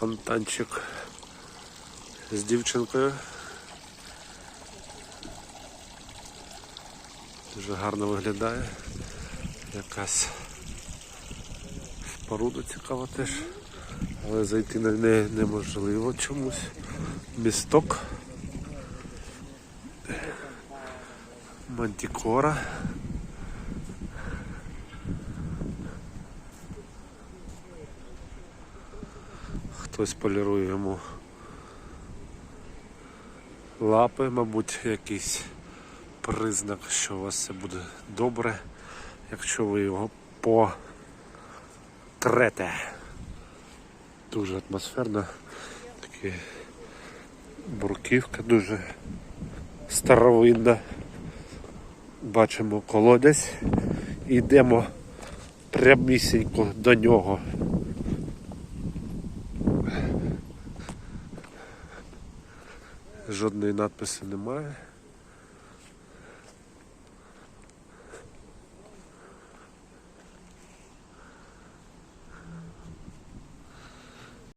фонтанчик з дівчинкою. Дуже гарно виглядає. Якась споруда цікава теж. Але зайти на неї неможливо чомусь. Місток. Мантикора. Хтось полірує йому лапи, мабуть, якийсь признак, що у вас все буде добре, якщо ви його потрете. Дуже атмосферно. Такі бурківка дуже старовинна. Бачимо колодязь і йдемо прямісінько до нього. Жодної надписи немає.